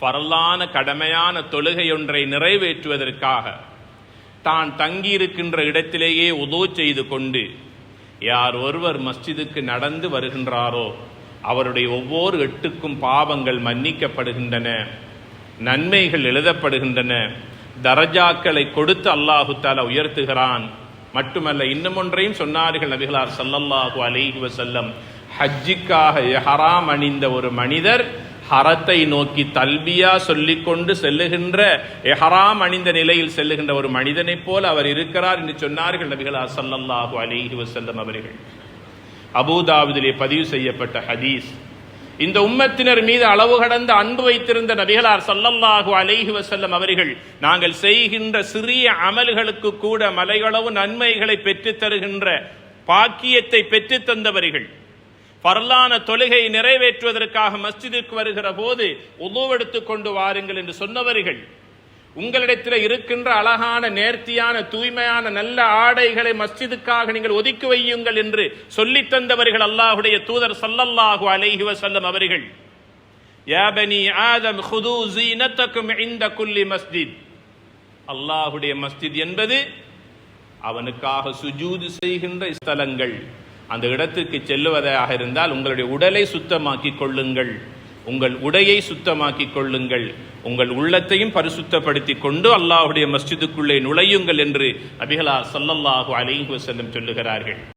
பரலான கடமையான தொழுகையொன்றை நிறைவேற்றுவதற்காக தான் தங்கியிருக்கின்ற இடத்திலேயே உதவு செய்து கொண்டு யார் ஒருவர் மஸ்ஜிதுக்கு நடந்து வருகின்றாரோ அவருடைய ஒவ்வொரு எட்டுக்கும் பாவங்கள் மன்னிக்கப்படுகின்றன நன்மைகள் எழுதப்படுகின்றன தரஜாக்களை கொடுத்து அல்லாஹு தாலா உயர்த்துகிறான். மட்டுமல்ல இன்னும் ஒன்றையும் சொன்னார்கள் நபிகளார் சல்லல்லாஹு அலிஹி வசல்லம் ஹஜ்ஜிக்காக எஹராம் அணிந்த ஒரு மனிதர் ஹரத்தை நோக்கி தல்வியா சொல்லிக்கொண்டு செல்லுகின்ற எஹராம் அணிந்த நிலையில் செல்லுகின்ற ஒரு மனிதனைப் போல அவர் இருக்கிறார் என்று சொன்னார்கள் நபிகள் அசல்லாஹு அலிஹி வசல்லம் அவர்கள். அபுதாபுதிலே பதிவு செய்யப்பட்ட ஹதீஸ். இந்த உம்மத்தினர் மீது அளவு கடந்த அன்பு வைத்திருந்த நபிகளார் சல்லல்லாஹு அலைஹி வசல்லம் அவர்கள் நாங்கள் செய்கின்ற சிறிய அமல்களுக்கு கூட மலைகளவு நன்மைகளை பெற்றுத் தருகின்ற பாக்கியத்தை பெற்றுத் தந்தவர்கள். பரலான தொழுகை நிறைவேற்றுவதற்காக மஸ்ஜிதிற்கு வருகிற போது உதவெடுத்துக் கொண்டு வாருங்கள் என்று சொன்னவர்கள். உங்களிடத்தில் இருக்கின்ற அழகான நேர்த்தியான தூய்மையான நல்ல ஆடைகளை மஸ்ஜிதுக்காக நீங்கள் ஒதுக்கி வையுங்கள் என்று சொல்லித் தந்தவர்கள் அல்லாஹுடைய தூதர் சல்லல்லாஹு அலைஹி வசல்லம் அவர்கள். யாபனி ஆதம் ஹுது ஜீனத்தக்கும் இந்த குல்லி மஸ்ஜித். அல்லாஹுடைய மஸ்ஜித் என்பது அவனுக்காக சுஜூது செய்கின்ற ஸ்தலங்கள். அந்த இடத்திற்கு செல்லுவதாக இருந்தால் உங்களுடைய உடலை சுத்தமாக்கிக் கொள்ளுங்கள். உங்கள் உடையை சுத்தமாக்கிக் கொள்ளுங்கள். உங்கள் உள்ளத்தையும் பரிசுத்தப்படுத்தி கொண்டு அல்லாஹுடைய மஸ்ஜிதுக்குள்ளே நுழையுங்கள் என்று அபிகலா சல்லல்லாஹு அலைஹி செல்லும் சொல்லுகிறார்கள்.